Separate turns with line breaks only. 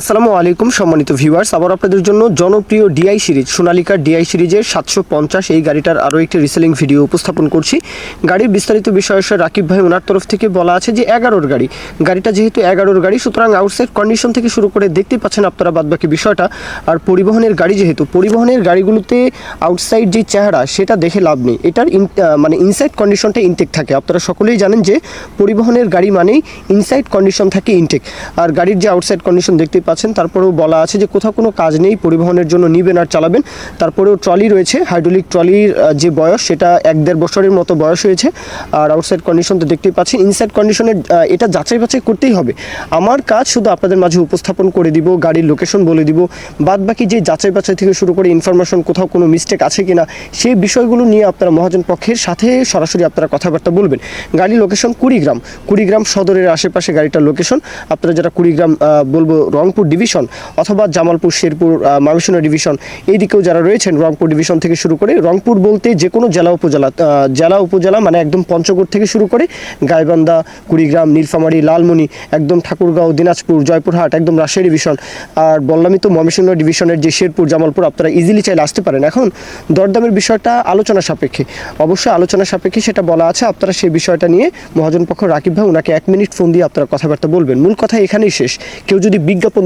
আসসালামু আলাইকুম সম্মানিত ভিউয়ার্স, আবার আপনাদের জন্য জনপ্রিয় ডিআই সিরিজ সোনালিকার ডিআই সিরিজের সাতশো পঞ্চাশ এই গাড়িটার আরও একটি রিসেলিং ভিডিও উপস্থাপন করছি। গাড়ির বিস্তারিত বিষয় রাকিব ভাই ওনার তরফ থেকে বলা আছে যে এগারোর গাড়ি। গাড়িটা যেহেতু এগারোর গাড়ি, সুতরাং আউটসাইড কন্ডিশন থেকে শুরু করে দেখতেই পাচ্ছেন আপনারা বাদবাকি বিষয়টা। আর পরিবহনের গাড়ি যেহেতু, পরিবহনের গাড়িগুলোতে আউটসাইড যে চেহারা, সেটা দেখে লাভ নেই। এটার মানে ইনসাইড কন্ডিশনটা ইনটেক থাকে। আপনারা সকলেই জানেন যে পরিবহনের গাড়ি মানেই ইনসাইড কন্ডিশন থাকে ইনটেক আর গাড়ির যে আউটসাইড কন্ডিশন দেখতেই পাচ্ছেন, তারপরেও বলা আছে যে কোথাও কোনো কাজ নেই, পরিবহনের জন্য নিবেন আর চালাবেন। তারপরেও ট্রলি রয়েছে, হাইড্রোলিক ট্রলির যে বয়স, সেটা এক দেড় বছরের মতো বয়স হয়েছে। আর আউটসাইড কন্ডিশন তো দেখতেই পাচ্ছেন ইনসাইড কন্ডিশনের এটা যাচাই বাছাই করতেই হবে। আমার কাজ শুধু আপনাদের মাঝে উপস্থাপন করে দিব, গাড়ির লোকেশন বলে দিব বাদ বাকি যে যাচাই বাছাই থেকে শুরু করে ইনফরমেশন কোথাও কোনো মিস্টেক আছে কিনা, সেই বিষয়গুলো নিয়ে আপনারা মহাজন পক্ষের সাথে সরাসরি আপনারা কথাবার্তা বলবেন। গাড়ির লোকেশন কুড়িগ্রাম কুড়িগ্রাম সদরের আশেপাশে গাড়িটার লোকেশন আপনারা যারা কুড়িগ্রাম বলব রংপুর ডিভিশন অথবা জামালপুর শেরপুর আহ, ডিভিশন এই দিকেও যারা রয়েছেন রংপুর ডিভিশন থেকে শুরু করে রংপুর বলতে যে কোনো জেলা উপজেলা জেলা উপজেলা মানে একদম পঞ্চগড় থেকে শুরু করে গাইবান্ধা কুড়িগ্রাম নীলফামারী লালমনি একদম ঠাকুরগাঁও দিনাজপুর জয়পুরহাট একদম রাজশাহী ডিভিশন আর বললামই তো ময়মনসিংহ ডিভিশনের যে শেরপুর জামালপুর আপনারা ইজিলি চাইলে আসতে পারেন। এখন দরদামের বিষয়টা আলোচনা সাপেক্ষে। অবশ্যই আলোচনা সাপেক্ষে সেটা বলা আছে আপনারা সেই বিষয়টা নিয়ে মহাজন পক্ষ রাকিব ভাই ওনাকে এক মিনিট ফোন দিয়ে আপনারা কথাবার্তা বলবেন। মূল কথা এখানেই শেষ। কেউ যদি বিজ্ঞাপন